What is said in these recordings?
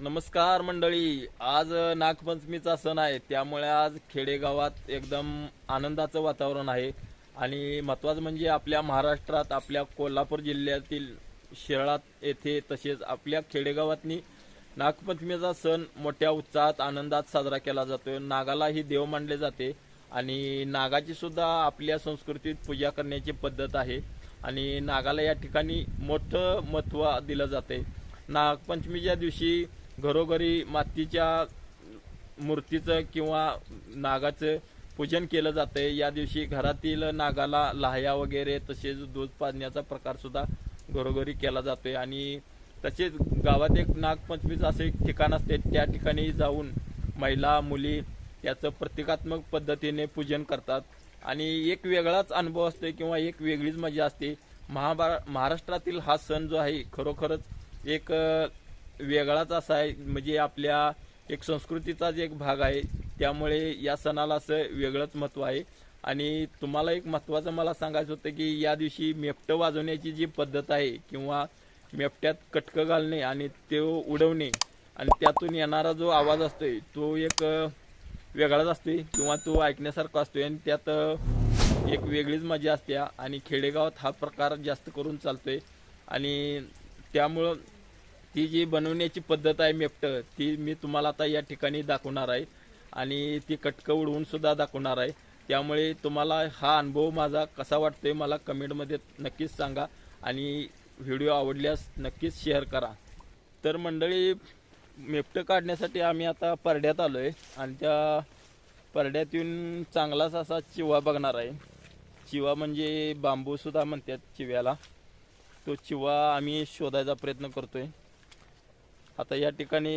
नमस्कार मंडळी. आज नागपंचमीचा सण आहे. त्यामुळे आज खेडेगावात एकदम आनंदाचं वातावरण आहे. आणि महत्त्वाचं म्हणजे आपल्या महाराष्ट्रात आपल्या कोल्हापूर जिल्ह्यातील शिराळात येथे तसेच आपल्या खेडेगावातनी नागपंचमीचा सण मोठ्या उत्साहात आनंदात साजरा केला जातो नागाला ही देव मानले जाते. आणि नागाची सुद्धा आपल्या संस्कृतीत पूजा करण्याची पद्धत आहे. आणि नागाला या ठिकाणी मोठं महत्त्व दिलं जाते नागपंचमीच्या दिवशी घरोघरी मातीच्या मूर्तीचं किंवा नागाचं पूजन केलं जातंय. या दिवशी घरातील नागाला लाह्या वगैरे तसेच दूध पाजण्याचा प्रकार सुद्धा घरोघरी केला जातोय. आणि तसेच गावात एक नागपंचमीचं असे ठिकाण असते. त्या ठिकाणी जाऊन महिला मुली त्याचं प्रतिकात्मक पद्धतीने पूजन करतात. आणि एक वेगळाच अनुभव असतो किंवा एक वेगळीच मजा असते. महाभा महाराष्ट्रातील हा सण जो आहे खरोखरच एक वेगळाच असा आहे. म्हणजे आपल्या एक संस्कृतीचाच एक भाग आहे. त्यामुळे या सणाला असं वेगळंच महत्त्व आहे. आणि तुम्हाला एक महत्त्वाचं मला सांगायचं होतं की या दिवशी मेपटं वाजवण्याची जी पद्धत आहे किंवा मेपट्यात कटकं घालणे आणि ते उडवणे आणि त्यातून येणारा जो आवाज असतोय तो एक वेगळाच असतोय किंवा तो ऐकण्यासारखा असतोय आणि त्यात एक वेगळीच मजा असते. आणि खेडेगावात हा प्रकार जास्त करून चालतोय. आणि त्यामुळं ती जी बनवण्याची पद्धत आहे मेपटं ती मी तुम्हाला आता या ठिकाणी दाखवणार आहे. आणि ती कटकं उडवून सुद्धा दाखवणार आहे. त्यामुळे तुम्हाला हा अनुभव माझा कसा वाटतोय मला कमेंटमध्ये नक्कीच सांगा. आणि व्हिडिओ आवडल्यास नक्कीच शेअर करा. तर मंडळी मेपटं काढण्यासाठी आम्ही आता परड्यात आलो आहे आणि त्या परड्यात येऊन चांगलाच असा चिवा बघणार आहे. चिवा म्हणजे बांबूसुद्धा म्हणतात चिव्याला. तो चिवा आम्ही शोधायचा प्रयत्न करतो आहे आता या ठिकाणी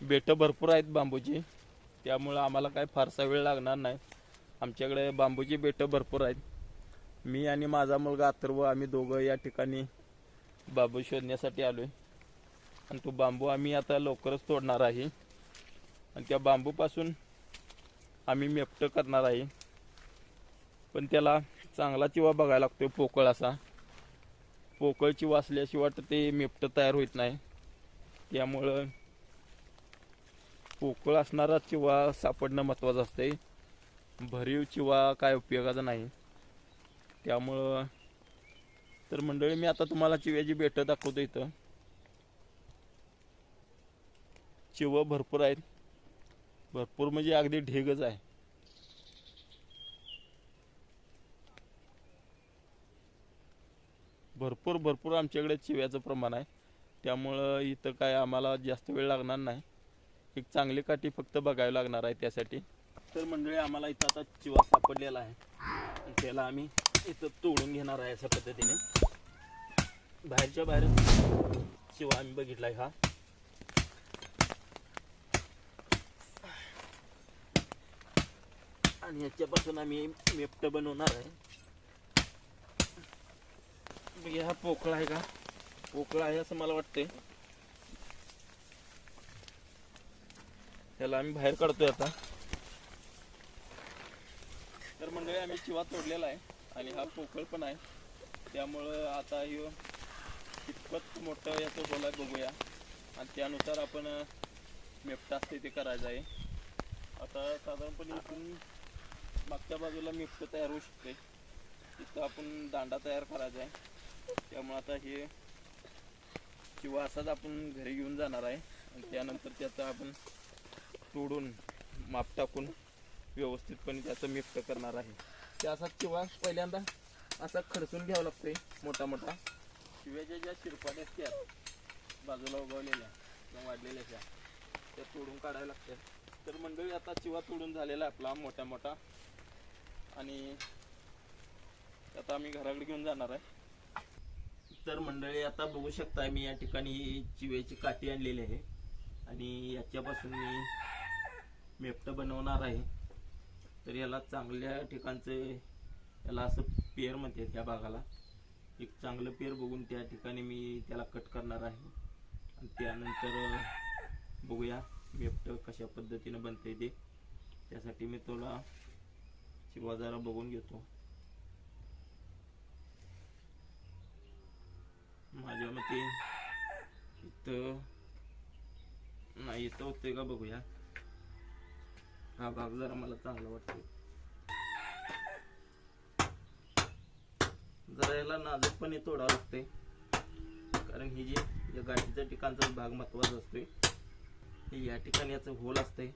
बेटं भरपूर आहेत बांबूची. त्यामुळं आम्हाला काय फारसा वेळ लागणार नाही. आमच्याकडे बांबूची बेटं भरपूर आहेत. मी आणि माझा मुलगा अथर्व आम्ही दोघं या ठिकाणी बांबू शोधण्यासाठी आलो आहे आणि तो बांबू आम्ही आता लवकरच तोडणार आहे. आणि त्या बांबूपासून आम्ही मेपटं करणार आहे. पण त्याला चांगला चिवा बघायला लागतो पोकळ असा. पोकळ चिवा असल्याशिवाय तर ते मेपटं तयार होत नाही. त्यामुळं पोकळ असणारा चिवा सापडणं महत्त्वाचं असतंय. भरीव चिवा काय उपयोगाचा नाही. त्यामुळं तर मंडळी मी आता तुम्हाला चिव्याची बेटं दाखवतो इथं. चिवं भरपूर आहेत. भरपूर म्हणजे अगदी ढेगच आहे. भरपूर भरपूर आमच्याकडे चिव्याचं प्रमाण आहे. त्यामुळं इथं काय आम्हाला जास्त वेळ लागणार नाही. एक चांगली काठी फक्त बघावी लागणार आहे त्यासाठी. तर मंडळी आम्हाला इथं आता चिवा सापडलेला आहे. त्याला आम्ही इथं तोडून घेणार आहे अशा पद्धतीने. बाहेरच्या बाहेर चिवा आम्ही बघितला आहे हा. आणि याच्यापासून आम्ही मेपट बनवणार आहे. हा पोकळा आहे का? पोकळा आहे असं मला वाटतंय. त्याला आम्ही बाहेर काढतोय आता. तर मंडळी आम्ही चिवा तोडलेला आहे आणि हा पोकळ पण आहे. त्यामुळं आता ही कितपत मोठं याचं होल आहे बघूया. आणि त्यानुसार आपण मेपटा असते ते करायचं आहे. आता साधारणपणे इथून मागच्या बाजूला मेपटं तयार होऊ शकते तिथं आपण दांडा तयार करायचा आहे. त्यामुळे आता हे किंवा असाच आपण घरी घेऊन जाणार आहे. आणि त्यानंतर त्याचा आपण तोडून माप टाकून व्यवस्थितपणे त्याचं मिफ्ट करणार आहे. ते असा किंवा पहिल्यांदा असा खडसून घ्यावा लागतोय मोठा मोठा. शिव्याच्या ज्या शिरपाट्या असतात बाजूला उगवलेल्या किंवा वाढलेल्या त्या त्या तोडून काढाव्या लागतात तर मंडळी आता चिवा तोडून झालेला आपला मोठा मोठा. आणि आता आम्ही घराकडे घेऊन जाणार आहे. तर मंडळी आता बघू शकता मी या ठिकाणी चिव्याची काठी आणलेली आहे. आणि याच्यापासून मी मेपटं बनवणार आहे. तर याला चांगल्या ठिकाणचं याला असं पेर म्हणते त्या भागाला. एक चांगलं पेर बघून त्या ठिकाणी मी त्याला कट करणार आहे. आणि त्यानंतर बघूया मेपटं कशा पद्धतीनं बनते ते. त्यासाठी मी तुला चिवा जरा बघून घेतो. माझ्या मते इथं नाही इथं होते का बघूया हा भाग जरा मला चांगला वाटतो जरा याला नाजूकपणे तोडावं लागते कारण ही जी या गाठीच्या ठिकाणचा भाग महत्त्वाचा असतोय या ठिकाणी याचं होल असतंय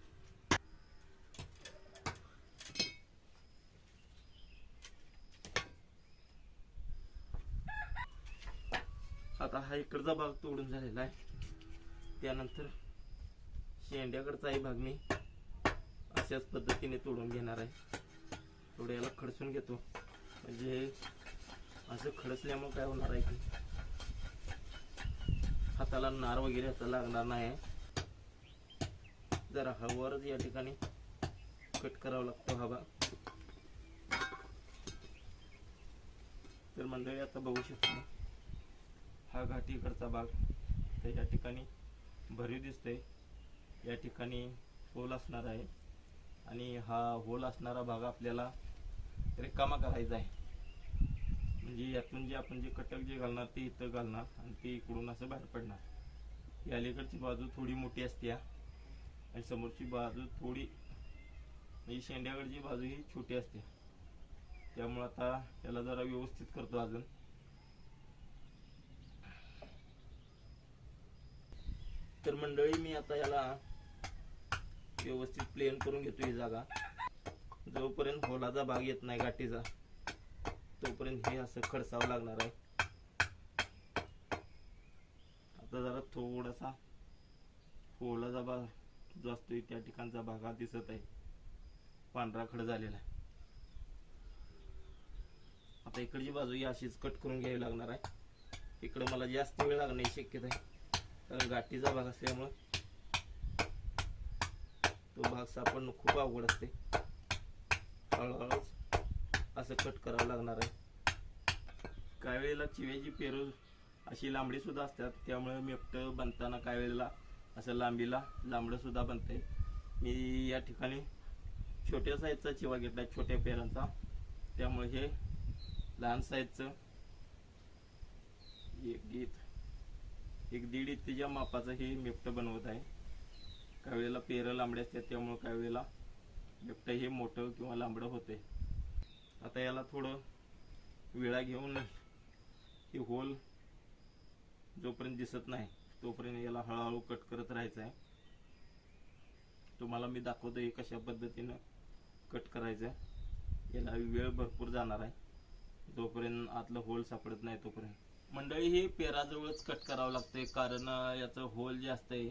आता हा इकडचा भाग तोडून झालेला आहे. त्यानंतर शेंड्याकडचाही भाग मी अशाच पद्धतीने तोडून घेणार आहे. थोडं याला खडसून घेतो. म्हणजे असं खडसल्यामुळे काय होणार आहे की हाताला नार वगैरे असं लागणार नाही जरा हळूवारच या ठिकाणी कट करावा लागतो हा भाग. तर मंडळी आता बघू शकतो. हा घाटीकडचा भाग. तर या ठिकाणी भरीव दिसते या ठिकाणी होल असणार आहे. आणि हा होल असणारा भाग आपल्याला रिकामा करायचा आहे. म्हणजे यातून जे आपण जे कटक जे घालणार ते इथं घालणार आणि ते इकडून असं बाहेर पडणार. ही अलीकडची बाजू थोडी मोठी असते आणि समोरची बाजू थोडी म्हणजे शेंड्याकडची बाजू ही छोटी असते. त्यामुळं आता त्याला जरा व्यवस्थित करतो अजून. तर मंडळी मी आता याला व्यवस्थित प्लेन करून घेतो ही जागा. जोपर्यंत होलाचा भाग येत नाही गाठीचा तोपर्यंत हे असं खडसावं लागणार आहे. आता जरा थोडासा होलाचा भाग जो असतो त्या ठिकाणचा भाग हा दिसत आहे. पांढरा खड झालेला आहे. आता इकडची बाजू ही अशीच कट करून घ्यावी लागणार आहे. इकडं मला जास्त वेळ लागण्याची शक्यता आहे. कारण गाठीचा भाग असल्यामुळं तो भाग सापडणं खूप अवघड असते. हळूहळूच असं कट करावं लागणार आहे. काही वेळेला चिव्याची पेरू अशी लांबडी सुद्धा असतात त्यामुळे मेपटं बनताना काही वेळेला असं लांबीला लांबडं सुद्धा बनते मी या ठिकाणी छोट्या साईजचा चिवा घेतलाय छोट्या पेरांचा. त्यामुळे हे लहान साईजचं एक गीत एक दीड इत्तीच्या मापाचं हे मेपटं बनवत आहे. काही वेळेला पेरं लांबडे असतात त्यामुळं काही वेळेला मेपटं हे मोठं किंवा लांबडं होते. आता याला थोडं विळा घेऊन हे होल जोपर्यंत दिसत नाही तोपर्यंत याला हळूहळू कट करत राहायचं आहे. तुम्हाला मी दाखवतो हे कशा पद्धतीनं कट करायचं आहे. याला वेळ भरपूर जाणार आहे. जोपर्यंत आतलं होल सापडत नाही तोपर्यंत. मंडळी हे पेराजवळच कट करावं लागतंय कारण याचं होल जे असतंय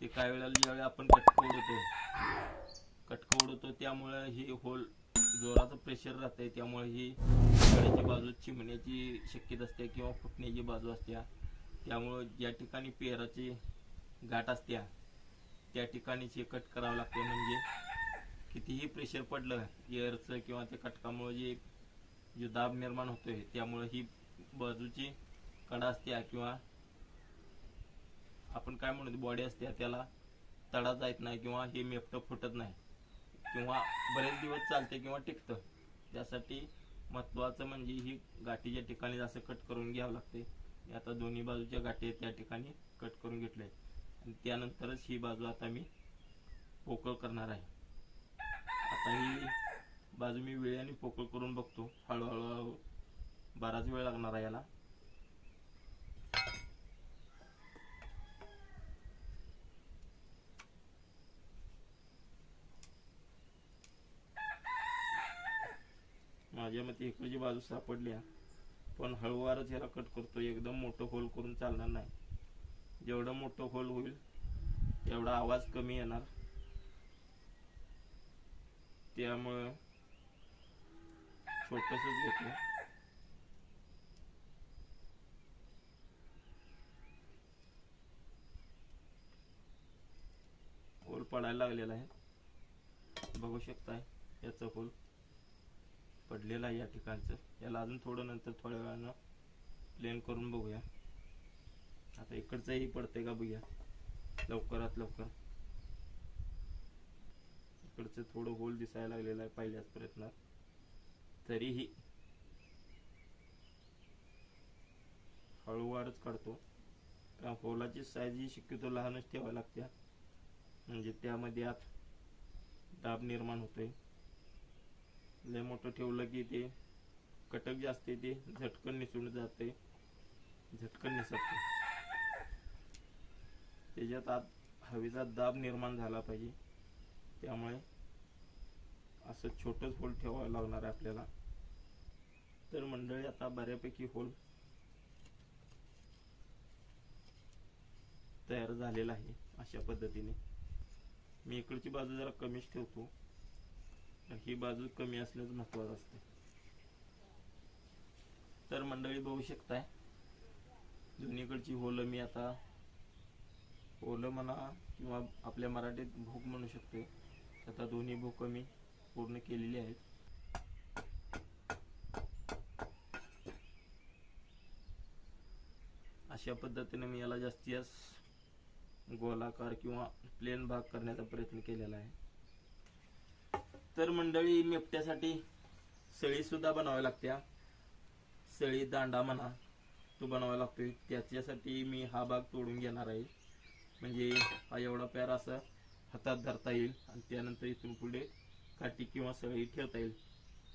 ते काही वेळेला ज्यावेळी आपण कटकं उडवतो कटकं उडवतो त्यामुळं हे होल जोराचं प्रेशर राहतंय. त्यामुळे ही कड्याची बाजू चिमण्याची शक्यता असते किंवा फुटण्याची बाजू असते. त्यामुळं ज्या ठिकाणी पेराची गाठ असत्या त्या ठिकाणीच हे कट करावं लागते म्हणजे कितीही प्रेशर पडलं एअरचं किंवा त्या कटकामुळे जे जो दाब निर्माण होतोय त्यामुळे ही बाजूची कडा असत्या किंवा आपण काय म्हणतो बॉडी असते त्याला तडा जात नाही किंवा हे मेपटं फुटत नाही. किंवा बरेच दिवस चालते किंवा टिकतं. त्यासाठी महत्वाचं म्हणजे ही गाठीच्या ठिकाणी असं कट करून घ्यावं लागते. आता दोन्ही बाजूच्या गाठी आहेत त्या ठिकाणी कट करून घेतले आणि त्यानंतरच ही बाजू आता मी पोकळ करणार आहे. आता ही बाजू मी वेळाने पोकळ करून बघतो. हळूहळू हळू बराच वेळ लागणार आहे याला. माझ्या मते इकडची बाजू सापडली आहे. पण हळूवारच याला कट करतो. एकदम मोठं होल करून चालणार नाही. जेवढं मोठं होल होईल तेवढा आवाज कमी येणार. त्यामुळं छोटंसंच घेतो होल पडायला लागलेला आहे. बघू शकताय याचं होल पडलेलं आहे या ठिकाणचं. याला अजून थोडं नंतर थोड्या वेळानं प्लेन करून बघूया. आता इकडचंही पडते का बघूया. लवकरात लवकर. इकडचं थोडं होल दिसायला लागलेलं आहे पहिल्याच प्रयत्नात. तरीही हळूवारच काढतो. कारण होलाची साईज ही शक्यतो लहानच ठेवावी लागते. म्हणजे त्यामध्ये आत दाब निर्माण होतोय. लय मोठं ठेवलं की ते कटक जास्त ते झटकन निसळून जाते झटकन निसटते त्याच्यात आत हवेचा दाब निर्माण झाला पाहिजे. त्यामुळे असं छोटंच होल ठेवावं लागणार आहे आपल्याला. तर मंडळी आता बऱ्यापैकी होल तयार झालेला आहे अशा पद्धतीने. मी इकडची बाजू जरा कमीच ठेवतो. ही बाजू कमी असल्याचं महत्वाचं असते तर मंडळी बघू शकताय दोन्हीकडची होलं मी आता होलं म्हणा किंवा आपल्या मराठीत भूक म्हणू शकतो. आता दोन्ही भूक मी पूर्ण केलेली आहेत. अशा पद्धतीने मी याला जास्तीत जास्त गोलाकार किंवा प्लेन भाग करण्याचा प्रयत्न केलेला आहे. तर मंडळी मेपट्यासाठी सळी सुद्धा बनाव्या लागत्या सळी दांडा म्हणा तो बनवावा लागतोय. त्याच्यासाठी मी हा भाग तोडून घेणार आहे. म्हणजे हा एवढा पॅर असा हातात धरता येईल आणि त्यानंतर इथून पुढे काठी किंवा सळी ठेवता येईल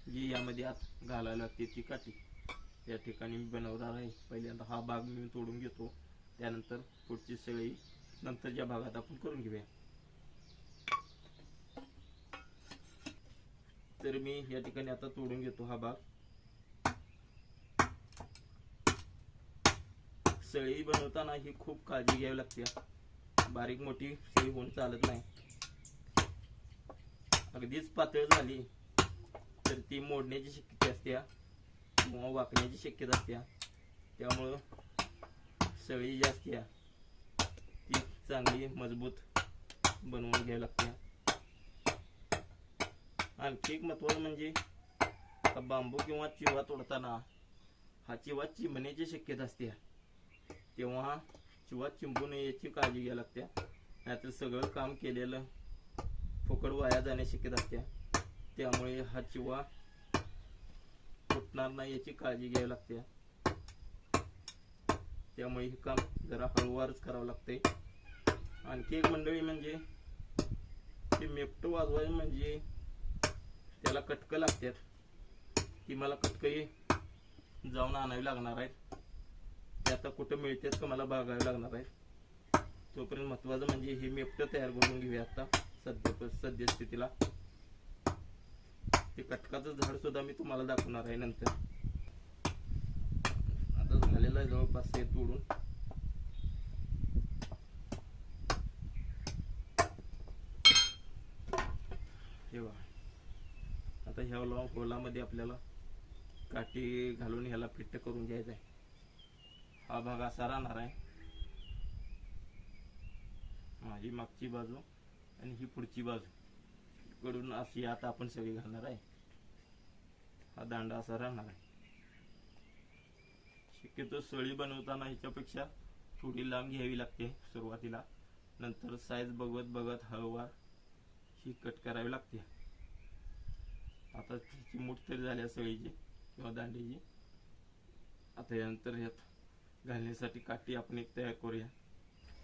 जी यामध्ये आत घालायला लागते ती काठी. या ठिकाणी मी बनवणार आहे. पहिल्यांदा हा भाग मी तोडून घेतो. त्यानंतर पुढची सळी नंतरच्या भागात आपण करून घेऊया. तर मी या ठिकाणी आता तोडून घेतो हा भाग. सळी बनवताना ही खूप काळजी घ्यावी लागते. बारीक मोठी सळी होऊन चालत नाही. अगदीच पातळ झाली तर ती मोडण्याची शक्यता असते. किंवा वाकण्याची शक्यता असते. त्यामुळं सळी जास्त या. चांगली मजबूत बनवून घ्यावी लागते. आणखी एक महत्वाचं म्हणजे बांबू किंवा चिवा तोडताना हा चिवा चिमण्याची शक्यता असते. तेव्हा चिवा चिंबू नये याची काळजी घ्यावी लागते. नाहीतर सगळं काम केलेलं फुकट वाया जाण्याची शक्यता असते. त्यामुळे हा चिवा फुटणार नाही याची काळजी घ्यावी लागते. त्यामुळे हे काम जरा हळूवारच करावं लागते. आणखी एक मंडळी म्हणजे ते मेपटं वाजवाय म्हणजे त्याला कटकं लागतात. ती मला कटकही जाऊन आणावी लागणार आहेत. ते आता कुठं मिळतात का मला बघावे लागणार आहेत. तोपर्यंत महत्वाचं म्हणजे हे मेपटं तयार करून घेऊया आता सध्या सद्यस्थितीला. ते कटकाचं झाड सुद्धा मी तुम्हाला दाखवणार आहे नंतर. आता झालेलं आहे जवळपास हे तोडून. हे बघा. आता ह्या लॉंग होलामध्ये आपल्याला काठी घालून ह्याला फिट्ट करून घ्यायचा आहे हा भाग असा राहणार आहे. माझी मागची बाजू आणि ही पुढची बाजू. कडून अशी आता आपण सगळी घालणार आहे. हा दांडा असा राहणार आहे. शक्यतो सळी बनवताना ह्याच्यापेक्षा थोडी लांब घ्यावी लागते सुरुवातीला. नंतर साईज बघत बघत हळूवार ही कट करावी लागते. आता तिची मूठ तरी झाली आहे सळीची किंवा दांडीची. आता यानंतर ह्यात घालण्यासाठी काठी आपण एक तयार करूया.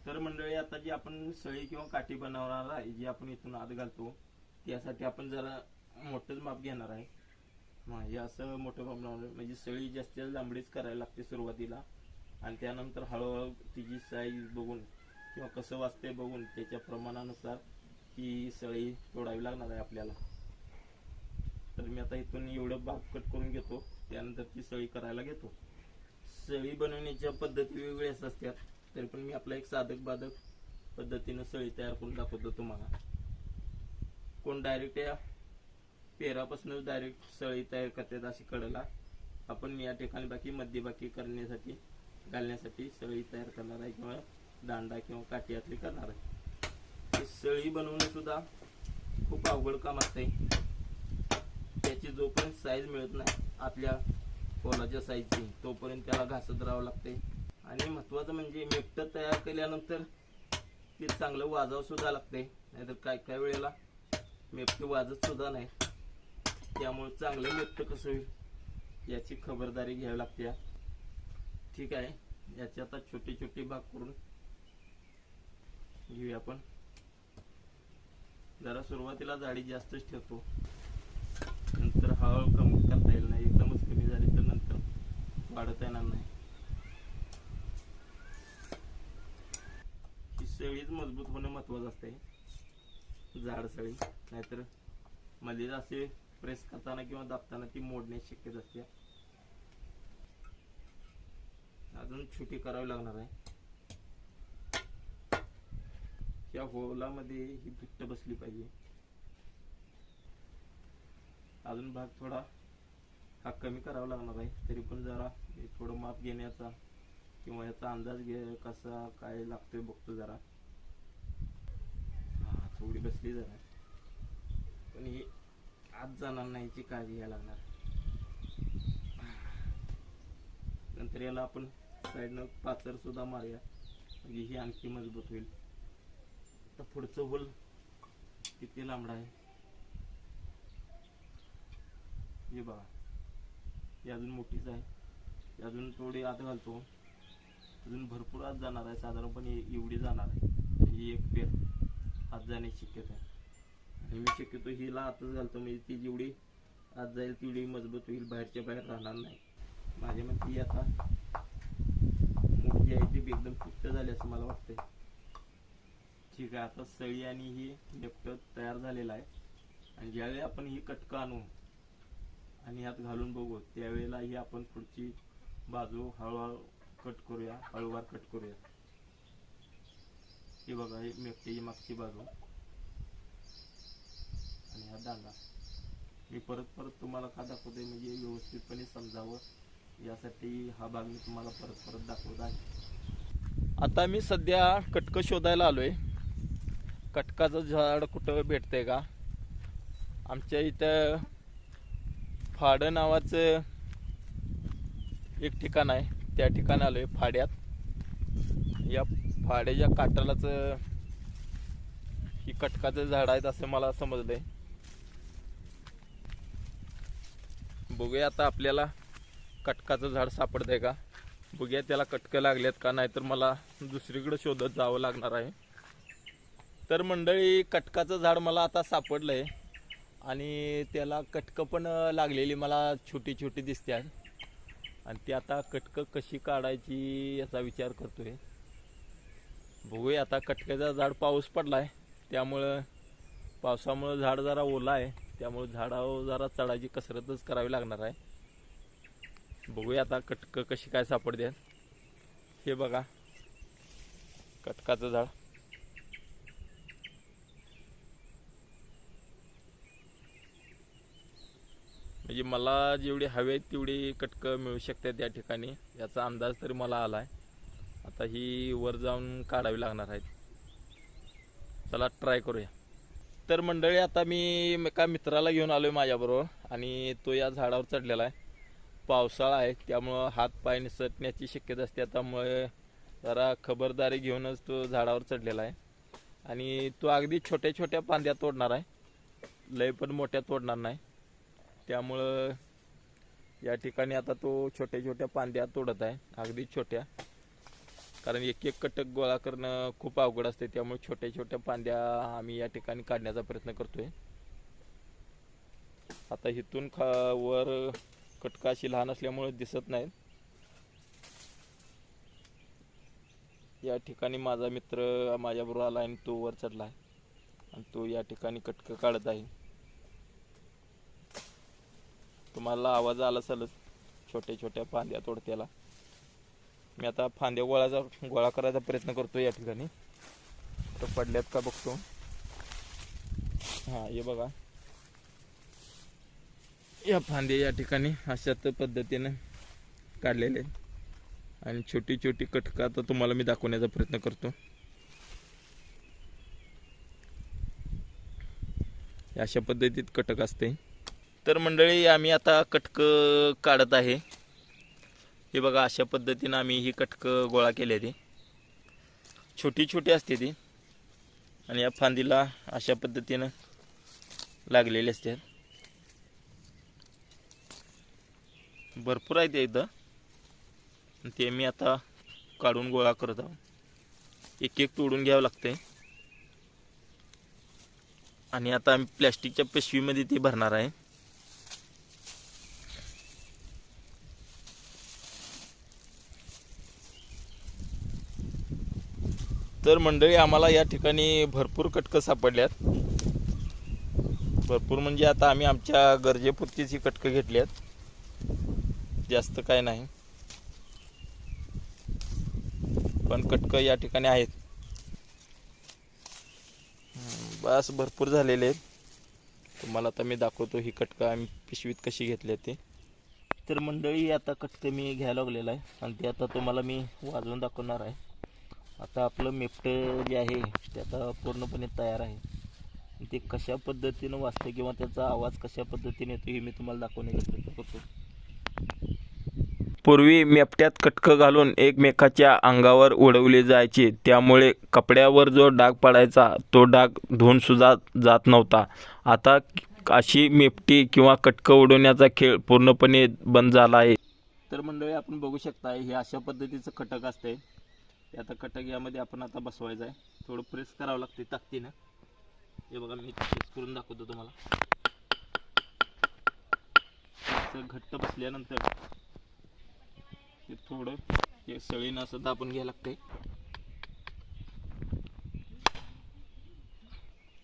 तर मंडळी आता जी आपण सळी किंवा काठी बनवणार आहे जी आपण इथून आत घालतो त्यासाठी आपण जरा मोठंच माप घेणार आहे. म्हणजे असं मोठं माप लावणार म्हणजे सळी जास्त लांबडीच करायला लागते सुरुवातीला. आणि त्यानंतर हळूहळू तिची साईज बघून किंवा कसं वाजते बघून त्याच्या प्रमाणानुसार ही सळी तोडावी लागणार आहे आपल्याला. तर मी आता इथून एवढं भाग कट करून घेतो त्यानंतर ती सळी करायला घेतो. सळी बनवण्याच्या पद्धती वेगवेगळ्याच असतात तरी पण मी आपला एक साधक बाधक पद्धतीनं सळी तयार करून दाखवतो तुम्हाला. कोण डायरेक्ट या पेरापासूनच डायरेक्ट सळी तयार करतात अशी कळला आपण या ठिकाणी बाकी मध्यबाकी करण्यासाठी घालण्यासाठी सळी तयार करणार आहे किंवा दांडा किंवा काठी करणार आहे. सळी बनवणं सुद्धा खूप अवघड काम असते त्याची जोपर्यंत साईज मिळत नाही आपल्या पोलाच्या साईजची तोपर्यंत त्याला घासत राहावं लागते आणि महत्वाचं म्हणजे मेपटं तयार केल्यानंतर ते चांगलं वाजावं सुद्धा लागते नाहीतर काय काय वेळेला मेपट वाजत सुद्धा नाही. त्यामुळे चांगलं मेपट कसं होईल याची खबरदारी घ्यावी लागते. ठीक आहे. याचे आता छोटे छोटे भाग करून घेऊया आपण. जरा सुरुवातीला जाडी जास्तच ठेवतो. नंतर हळूहळू कमी करता येईल नाही एकदमच कमी झाली तर नंतर वाढवता येणार नाही. ही सळीच मजबूत होणं महत्वाचं असते जाड सळी नाहीतरमध्ये असे प्रेस करताना किंवा दाबताना ती मोडण्याची शक्यता असते. अजून छोटी करावी लागणार आहे. या होलामध्ये ही भिट्ट बसली पाहिजे. अजून भाग थोडा हा कमी करावा लागणार आहे. तरी पण जरा हे थोडं माप घेण्याचा किंवा याचा अंदाज घे कसा काय लागतोय बघतो जरा. हा थोडी बसली जरा. पण ही आज जाणार नाही याची काळजी घ्यायला लागणार. नंतर याला आपण साईडनं पाचर सुद्धा मारूया. म्हणजे ही आणखी मजबूत होईल. आता पुढचं होल किती लांबडा आहे? हे बघा. ही अजून मोठीच आहे. अजून थोडी आत घालतो. अजून भरपूर आत जाणार आहे. साधारणपणे एवढी जाणार आहे. ही एक पेर. आत जाण्याची शक्यता आहे. आणि मी शक्यतो हिला आतच घालतो. म्हणजे ती जेवढी आत जाईल तेवढी मजबूत होईल. बाहेरच्या बाहेर राहणार नाही. माझ्या मते ही आता मोठी आहे. ती एकदम फिट्ट झाली असं मला वाटतंय. ठीक आहे आता सळी आणि ही लेफ्ट तयार झालेला आहे. आणि ज्यावेळी आपण ही कटकं आणू आणि यात घालून बघू त्यावेळेला ही आपण पुढची बाजू हळूहळू कट करूया हळूवार कट करूया. ही बघा ही मेपटीची मागची बाजू. आणि हा दांडा. मी परत परत तुम्हाला का दाखवते म्हणजे व्यवस्थितपणे समजावं. यासाठी हा भाग मी तुम्हाला परत परत दाखवत आहे. आता मी सध्या कटकं शोधायला आलोय. कटकाचं झाड कुठं भेटतंय का? आमच्या इथं फाडं नावाचं एक ठिकाण आहे. त्या ठिकाणी आहे फाड्यात. या फाड्याच्या काटालाच ही कटकाचं झाड आहेत असं मला समजलंय. बघूया आता आपल्याला कटकाचं झाड सापडतंय का? बघूया त्याला कटकं लागलेत का? नाहीतर मला दुसरीकडे शोधत जावं लागणार आहे. तर मंडळी कटकाचं झाड मला आता सापडलंय. आणि त्याला कटकं पण लागलेली मला छोटी छोटी दिसतात आणि ती आता कटकं कशी काढायची याचा विचार करतोय. बघूया आता कटक्याचं झाड पाऊस पडलाय. त्यामुळं पावसामुळं झाड जरा ओला आहे. त्यामुळं झाडावर जरा चढायची कसरतच करावी लागणार आहे. बघूया आता कटकं कशी काय सापडते. हे बघा. कटकाचं झाड. म्हणजे मला जेवढी हवे आहेत तेवढी कटकं मिळू शकतात या ठिकाणी. याचा अंदाज तरी मला आला आहे. आता ही वर जाऊन काढावी लागणार आहेत. चला ट्राय करूया. तर मंडळी आता मी एका मित्राला घेऊन आलो आहे माझ्याबरोबर आणि तो या झाडावर चढलेला आहे. पावसाळा आहे त्यामुळं हात पाय निसटण्याची शक्यता असते. त्यामुळे जरा खबरदारी घेऊनच तो झाडावर चढलेला आहे. आणि तो अगदी छोट्या छोट्या पांद्या तोडणार आहे. लय पण मोठ्या तोडणार नाही. त्यामुळं या ठिकाणी आता तो छोट्या छोट्या पांद्या तोडत आहे अगदी छोट्या. कारण एक एक कटक गोळा करणं खूप अवघड असते त्यामुळे छोट्या छोट्या पांद्या आम्ही या ठिकाणी काढण्याचा प्रयत्न करतोय. आता इथून खा वर कटका अशी लहान असल्यामुळे दिसत नाहीत. या ठिकाणी माझा मित्र माझ्याबरोबर आला आणि तो वर चढला आहे आणि तो या ठिकाणी कटकं काढत आहे. तुम्हाला आवाज आला असेलच छोट्या छोट्या फांद्या तोडत्याला. मी आता फांद्या गोळाचा गोळा करायचा प्रयत्न करतो या ठिकाणी. तर पडल्यात का बघतो. हा हे बघा. या फांद्या या ठिकाणी अशाच पद्धतीने काढलेले आणि छोटी छोटी कटकं आता तुम्हाला मी दाखवण्याचा प्रयत्न करतो. अशा पद्धतीत कटक असते तर मंडळी आम्ही आता कटकं काढत आहे. हे बघा अशा पद्धतीनं आम्ही ही कटकं गोळा केली ती. छोटी छोटी असते ती. आणि या फांदीला अशा पद्धतीनं लागलेली असतात भरपूर आहे ते इथं. ते मी आता काढून गोळा करत आहोत एक एक तोडून घ्यावं लागतंय. आणि आता आम्ही प्लॅस्टिकच्या पिशवीमध्ये ती भरणार आहे. तर मंडळी आम्हाला या ठिकाणी भरपूर कटकं सापडल्यात. भरपूर म्हणजे आता आम्ही आमच्या गरजेपुरतीच ही कटकं घेतली आहेत जास्त काय नाही. पण कटकं या ठिकाणी आहेत. बस भरपूर झालेले आहेत. तुम्हाला आता मी दाखवतो ही कटकं आम्ही पिशवीत कशी घेतली ते. तर मंडळी आता कटकं मी घ्यायला लागलेलं आहे. आणि ते आता तुम्हाला मी वाजवून दाखवणार आहे. आता आपलं मेपटं जे आहे ते आता पूर्णपणे तयार आहे. ते कशा पद्धतीनं वाजतं किंवा त्याचा आवाज कशा पद्धतीने येतो हे मी तुम्हाला दाखवण्याचा प्रयत्न करतो. पूर्वी मेपट्यात कटकं घालून एकमेकाच्या अंगावर उडवले जायचे. त्यामुळे कपड्यावर जो डाग पडायचा तो डाग धुवून सुद्धा जात नव्हता. आता अशी मेपटी किंवा कटकं उडवण्याचा खेळ पूर्णपणे बंद झाला आहे. तर मंडळी आपण बघू शकता हे अशा पद्धतीचं कटक असते ते आता कटक यामध्ये आपण आता बसवायचं आहे. थोडं प्रेस करावं लागते ताकदीनं. हे बघा मी प्रेस करून दाखवतो तुम्हाला. असं घट्ट बसल्यानंतर ते थोडं हे सळीनं असं दाबून घ्यायला लागते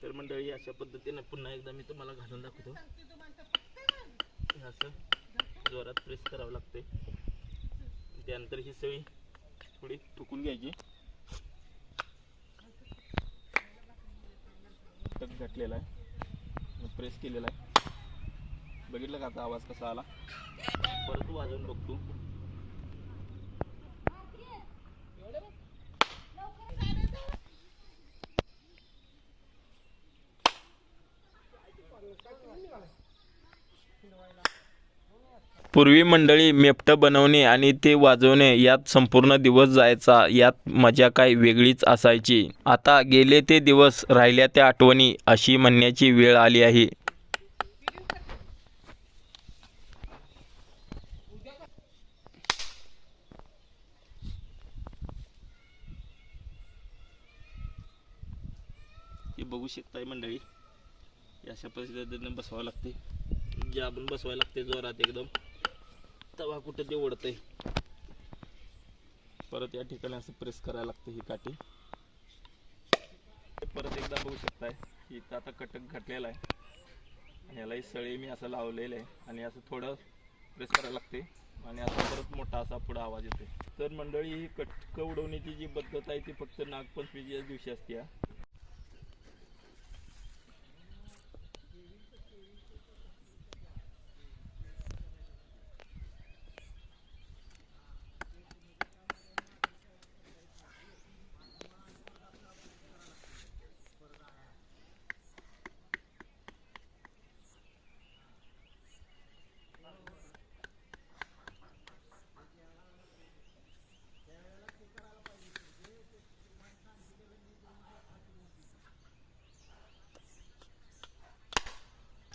तर मंडळी अशा पद्धतीने पुन्हा एकदा मी तुम्हाला घालून दाखवतो. असं जोरात प्रेस करावं लागते त्यानंतर ही सळी थोडी टुकून घ्यायची. टक घातलेला आहे. प्रेस केलेला आहे. बघितलं का आता आवाज कसा आला? परत वाजवून बघतो. पूर्वी मंडळी मेपटं बनवणे आणि ते वाजवणे यात संपूर्ण दिवस जायचा यात मजा काय वेगळीच असायची. आता गेले ते दिवस राहिल्या त्या आठवणी अशी म्हणण्याची वेळ आली आहे. बघू शकताय मंडळी अशा पद्धतीने बसवावं लागते. जे आपण बसवायला लागते जोरात एकदम. तवा कुठं ते ओढतंय परत या ठिकाणी असं प्रेस करायला लागतं ही काठी. परत एकदा बघू शकताय इथं आता कटक घातलेला आहे. आणि यालाही सळी मी असं लावलेलं आहे. आणि असं थोडं प्रेस करायला लागते. आणि आता परत मोठा असा पुढं आवाज येतोय. तर मंडळी ही कटकं उडवण्याची जी पद्धत आहे ती फक्त नागपंचमीच्या दिवशी असते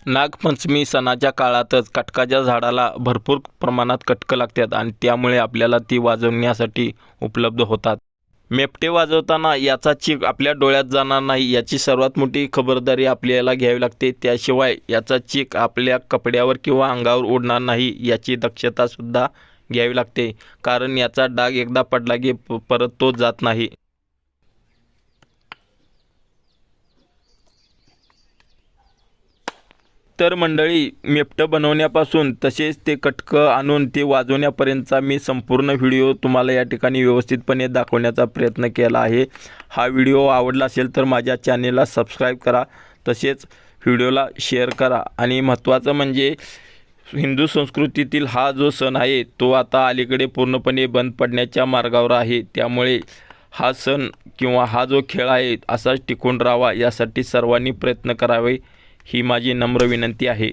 नागपंचमी सणाच्या काळातच कटकाच्या झाडाला भरपूर प्रमाणात कटकं लागतात आणि त्यामुळे आपल्याला ती वाजवण्यासाठी उपलब्ध होतात. मेपटे वाजवताना याचा चीक आपल्या डोळ्यात जाणार नाही याची सर्वात मोठी खबरदारी आपल्याला घ्यावी लागते. त्याशिवाय याचा चीक आपल्या कपड्यावर किंवा अंगावर उडणार नाही याची दक्षतासुद्धा घ्यावी लागते. कारण याचा डाग एकदा पडला की प- परत तो जात नाही. तर मंडळी मेपटं बनवण्यापासून तसेच ते कटकं आणून ते वाजवण्यापर्यंतचा मी संपूर्ण व्हिडिओ तुम्हाला या ठिकाणी व्यवस्थितपणे दाखवण्याचा प्रयत्न केला आहे. हा व्हिडिओ आवडला असेल तर माझ्या चॅनेलला सबस्क्राईब करा तसेच व्हिडिओला शेअर करा. आणि महत्त्वाचं म्हणजे हिंदू संस्कृतीतील हा जो सण आहे तो आता अलीकडे पूर्णपणे बंद पडण्याच्या मार्गावर आहे. त्यामुळे हा सण किंवा हा जो खेळ आहे असाच टिकून राहावा यासाठी सर्वांनी प्रयत्न करावे. ही माझी नम्र विनंती आहे.